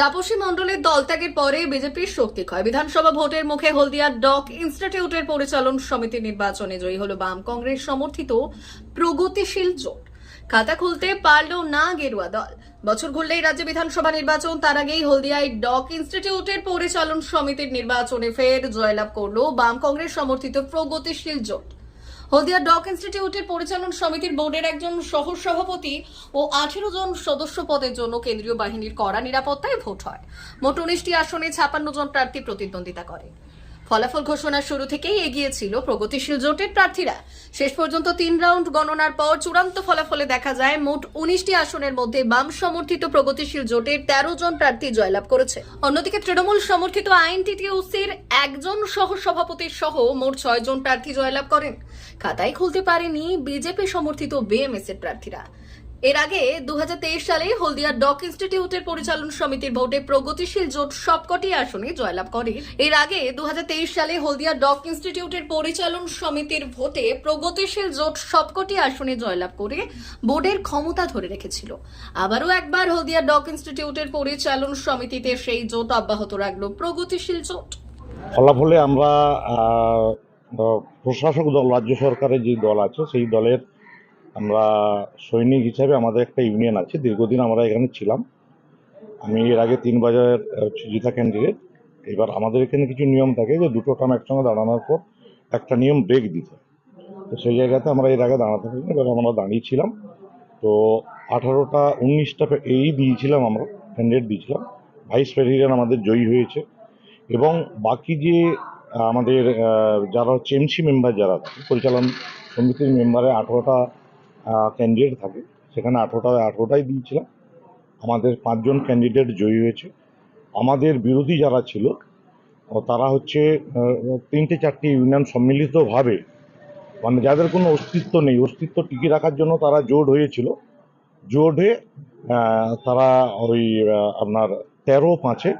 তাপসী মণ্ডলের দলত্যাগের পরে বিজেপির শক্তি ক্ষয়। বিধানসভা ভোটের মুখে হলদিয়ার ডক ইনস্টিটিউটের পরিচালন সমিতি নির্বাচনে জয়ী হল বাম কংগ্রেস সমর্থিত প্রগতিশীল জোট। খাতা খুলতে পারল না গেরুয়া দল। বছর ঘুরলেই রাজ্য বিধানসভা নির্বাচন, তার আগেই হলদিয়ায় ডক ইনস্টিটিউটের পরিচালন সমিতির নির্বাচনে ফের জয়লাভ করল বাম কংগ্রেস সমর্থিত প্রগতিশীল জোট। হলদিয়া ডক ইনস্টিটিউটের পরিচালন সমিতির বোর্ডের একজন সহ সভাপতি ও আঠেরো জন সদস্য পদের জন্য কেন্দ্রীয় বাহিনীর কড়া নিরাপত্তায় ভোট হয়। মোট উনিশটি আসনে ছাপান্ন জন প্রার্থী প্রতিদ্বন্দ্বিতা করে। ফলাফল ঘোষণার শুরু থেকেই এগিয়ে ছিল প্রগতিশীল জোটের প্রার্থীরা। শেষ পর্যন্ত তিন রাউন্ড গণনার পর চূড়ান্ত ফলাফলে দেখা যায় মোট উনিশটি আসনের মধ্যে বাম সমর্থিত প্রগতিশীল জোটের তেরো জন প্রার্থী জয়লাভ করেছে। অন্যদিকে তৃণমূল সমর্থিত আইএনটিটিউসির একজন সহ সভাপতির সহ মোট ছয় জন প্রার্থী জয়লাভ করেন। খাতায় খুলতে পারেনি বিজেপি সমর্থিত বিএমএস এর প্রার্থীরা। এর আগে দু সালে হলদিয়া ডক ইনস্টিটিউটের পরিচালন সমিতির ভোটে প্রগতিশীল জোট সবকটি আসনে জয়লাভ করে। এর আগে দু হাজার তেইশ সালে হলদিয়া ডক ইনস্টিটিউটের পরিচালন সমিতির ভোটে প্রগতিশীল জোট সবকটি আসনে জয়লাভ করে বোর্ডের ক্ষমতা ধরে রেখেছিল। আবারও একবার হলদিয়া ডক ইনস্টিটিউটের পরিচালন সমিতিতে সেই জোট অব্যাহত রাখল প্রগতিশীল জোট। ফলাফলে আমরা প্রশাসক দল, রাজ্য সরকারের যে দল আছে, সেই দলের আমরা সৈনিক হিসাবে আমাদের একটা ইউনিয়ন আছে, দীর্ঘদিন আমরা এখানে ছিলাম। আমি এর আগে তিন বাজার জিতা ক্যান্ডিডেট এবার আমাদের এখানে কিছু নিয়ম থাকে যে দুটো টার্ম একসঙ্গে দাঁড়ানোর পর একটা নিয়ম ব্রেক দিতে তো সেই জায়গাতে আমরা এর আগে দাঁড়াতে পারি এবার আমরা দাঁড়িয়েছিলাম। তো আঠারোটা, উনিশটা এই দিয়েছিলাম আমরা ক্যান্ডিডেট দিয়েছিলাম। ভাইস প্রেসিডেন্ট আমাদের জয়ী হয়েছে। এবং বাকি যে, আমাদের যারা হচ্ছে এমসি মেম্বার যারা, পরিচালন সমিতির মেম্বারে আঠেরোটা ক্যান্ডিডেট থাকে। সেখানে আঠেরোটা, আঠেরোটাই দিয়েছিলাম। আমাদের পাঁচজন ক্যান্ডিডেট জয়ী হয়েছে। আমাদের বিরোধী যারা ছিল তারা হচ্ছে তিনটে, চারটি ইউনিয়ন সম্মিলিতভাবে মানে যাদের কোনো অস্তিত্ব নেই, অস্তিত্ব টিকিয়ে রাখার জন্য তারা জোট হয়েছিল। জোট হয়ে তারা ওই আপনার তেরো পাঁচে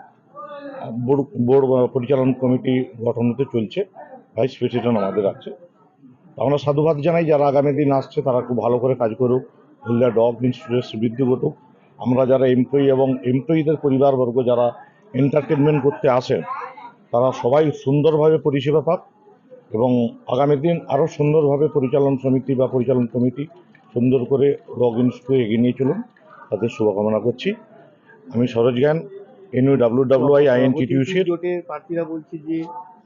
বোর্ড বোর্ড পরিচালন কমিটি গঠন হতে চলছে। ভাইস প্রেসিডেন্ট আমাদের আছে। আমরা সাধুবাদ জানাই, যারা আগামী দিন আসছে তারা খুব ভালো করে কাজ করুক। হলদিয়া ডগ ইনস্টিটিউটের সুবৃদ্ধি ঘটুক। আমরা যারা এমপ্লয়ি এবং এমপ্লয়িদের পরিবারবর্গ, যারা এন্টারটেনমেন্ট করতে আসেন, তারা সবাই সুন্দরভাবে পরিষেবা পাক এবং আগামী দিন আরও সুন্দরভাবে পরিচালন সমিতি বা পরিচালন কমিটি সুন্দর করে ডগ ইনস্টিটিউট এগিয়ে নিয়ে চলুন। তাদের শুভকামনা করছি। আমি সরোজ জ্ঞান এনইউ ডাব্লিউ ডাব্লিউ আই আইএনটিটিউসির জোটের প্রার্থীরা বলছে যে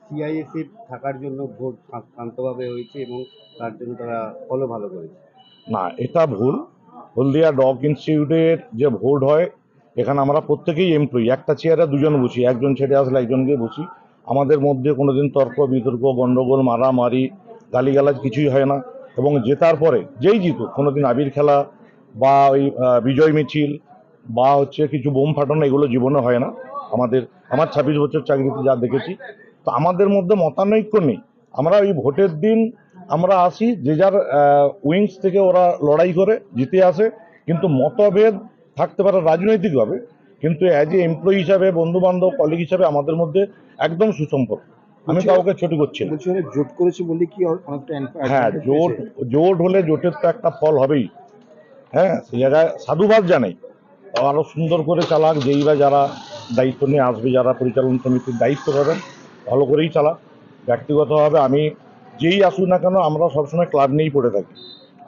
সিআইএসএফ থাকার জন্য ভোট শান্তভাবে হয়েছে এবং তার জন্য তারা ফলও ভালো করেছে। না, এটা ভুল। হলদিয়া ডগ ইনস্টিটিউটের যে ভোট হয়, এখানে আমরা প্রত্যেকেই এমপ্লয়ি একটা চেয়ারে দুজন বসি, একজন ছেড়ে আসলে একজনকে বসি। আমাদের মধ্যে কোনো দিন তর্ক, বিতর্ক গণ্ডগোল মারামারি, গালিগালাজ কিছুই হয় না। এবং জেতার পরে, যেই জিতুক, কোনোদিন আবির খেলা বা ওই বিজয় মিছিল বা হচ্ছে কিছু বোম ফাটানো, এগুলো জীবনে হয় না। আমাদের, আমার ছাব্বিশ বছর চাকরিতে যা দেখেছি তো আমাদের মধ্যে মতানৈক্য নেই। আমরা ওই ভোটের দিন আমরা আসি যে যার উইংস থেকে ওরা লড়াই করে জিতে আসে। কিন্তু মতভেদ থাকতে পারে রাজনৈতিকভাবে কিন্তু অ্যাজ এ এমপ্লয়ি হিসাবে বন্ধু বান্ধব কলিগ হিসাবে আমাদের মধ্যে একদম সুসম্পর্ক। আমি কাউকে ছোট করছি না। জোট করেছি বলে কি হ্যাঁ জোট জোট হলে জোটের তো একটা ফল হবেই। হ্যাঁ সেই জায়গায় সাধুবাদ জানাই। আরও সুন্দর করে চালাক যেই বা যারা দায়িত্ব নিয়ে আসবে যারা পরিচালন সমিতির দায়িত্ব পাবেন ভালো করেই চালা। ব্যক্তিগতভাবে আমি যেই আসুক না কেন আমরা সবসময় ক্লাব নিয়েই পড়ে থাকি।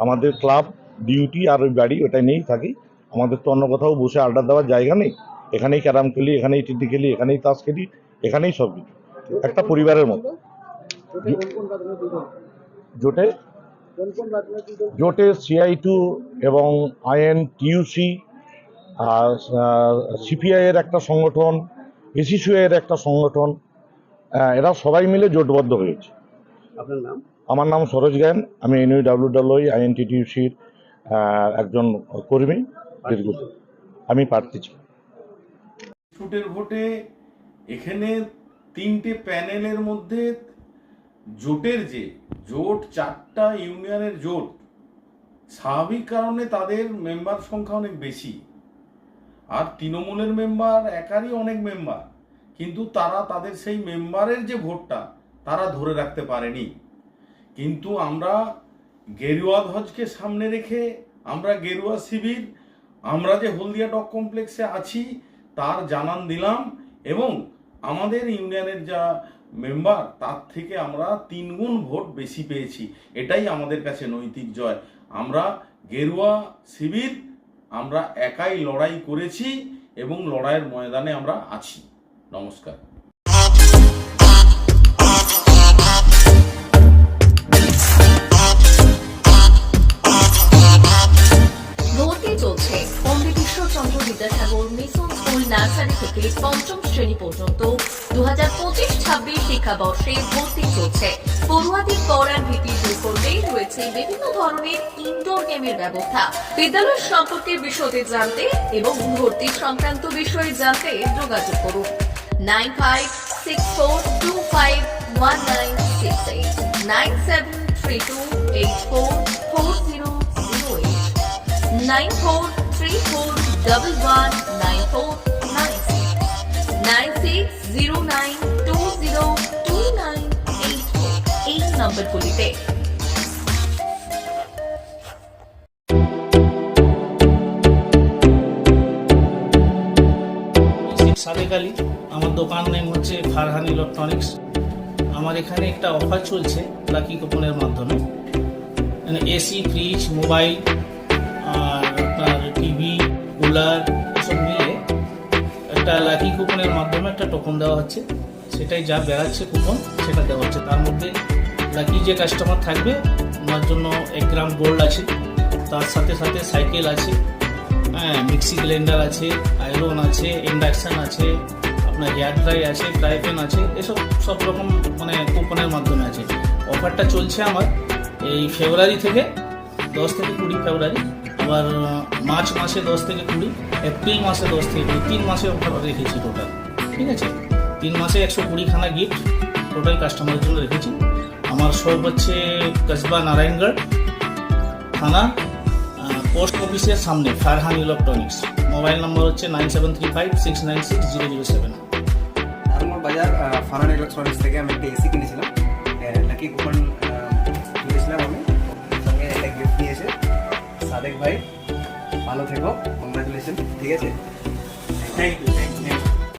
আমাদের ক্লাব ডিউটি আর ওই বাড়ি ওটা নিয়েই থাকি। আমাদের তো অন্য কোথাও বসে আড্ডা দেওয়ার জায়গা নেই। এখানেই ক্যারাম খেলি, এখানেই টিটি খেলি, এখানেই তাস খেলি, এখানেই সব কিছু। একটা পরিবারের মতো। জোটে? জোটে সিআই টু এবং আইএন টিউসি আর সিপিআইয়ের একটা সংগঠন এসিসিউ এর একটা সংগঠন এরা সবাই মিলে জোটবদ্ধ হয়েছে। আপনার নাম? আমার নাম সরোজ জ্ঞান আমি এনইউ ডাব্লিউ ডাব্লিউ আইএনটিটিউসির একজন কর্মী দীর্ঘদিন। আমি প্রার্থী ছিলাম। ছুটের ভোটে এখানে তিনটে প্যানেলের মধ্যে জোটের যে জোট চারটা ইউনিয়নের জোট স্বাভাবিক কারণে তাদের মেম্বার সংখ্যা অনেক বেশি। আর তৃণমূলের মেম্বার একারই অনেক মেম্বার। কিন্তু তারা তাদের সেই মেম্বারের যে ভোটটা, তারা ধরে রাখতে পারেনি। কিন্তু আমরা গেরুয়া ধ্বজকে সামনে রেখে, আমরা গেরুয়া শিবির, আমরা যে হলদিয়া ডক কমপ্লেক্সে আছি, তার জানান দিলাম এবং আমাদের ইউনিয়নের যা মেম্বার তার থেকে আমরা তিন গুণ ভোট বেশি পেয়েছি। এটাই আমাদের কাছে নৈতিক জয়। আমরা গেরুয়া শিবির, আমরা একাই লড়াই করেছি এবং লড়াইয়ের ময়দানে আমরা আছি। নমস্কার। শিক্ষাবর্ষে ভর্তি চলছে। রয়েছে বিভিন্ন ধরনের গেমের ব্যবস্থা। বিদ্যালয় সম্পর্কে বিশদে জানতে এবং ভর্তি সংক্রান্ত বিষয়ে জানতে যোগাযোগ করুন। nine five six four two five one nine six eight nine seven three two eight four four zero zero eight nine four three four double one nine four nine six nine six zero nine two zero two nine eight four এই নম্বরগুলিতে শিব সাদেক আলী আমার দোকান name হচ্ছে Farhan electronics আমার এখানে একটা offer চলছে lucky কুপনের মাধ্যমে। মানে এসি ফ্রিজ মোবাইল আর আপনার টিভি কুলার সব মিলে একটা লাকি কুপনের মাধ্যমে একটা টোকন দেওয়া হচ্ছে। সেটাই যা বেড়াচ্ছে কুপন সেটা দেওয়া হচ্ছে। তার মধ্যে লাকি যে কাস্টমার থাকবে, ওনার জন্য এক গ্রাম গোল্ড আছে। তার সাথে সাথে সাইকেল আছে। হ্যাঁ মিক্সি গ্লেন্ডার আছে আয়রন আছে ইন্ডাকশান আছে। আপনার হেয়ার ড্রাই আছে ফ্রাই প্যান আছে, এসব সব রকম মানে কুপনের মাধ্যমে আছে। অফারটা চলছে আমার এই ফেব্রুয়ারি থেকে, দশ থেকে কুড়ি ফেব্রুয়ারি আবার মার্চ মাসে দশ থেকে কুড়ি এপ্রিল মাসে দশ থেকে কুড়ি, তিন মাসে অফার রেখেছি টোটাল ঠিক আছে? তিন মাসে একশো কুড়িখানা গিফট টোটাল কাস্টমারের জন্য রেখেছি। আমার শপ হচ্ছে কসবা নারায়ণগড় থানা পোস্ট অফিসের সামনে ফারহান ইলেকট্রনিক্স মোবাইল নম্বর হচ্ছে nine seven three five six nine six zero zero seven বাজার ফারান ইলেকট্রনিক্স থেকে আমি একটা এসি কিনেছিলাম। লাকি কুপন কিনেছিলাম আমি। সঙ্গে একটা গিফট নিয়েছে। সাদেক ভাই, ভালো থেকো। কংগ্রাচুলেশন ঠিক আছে? Thank you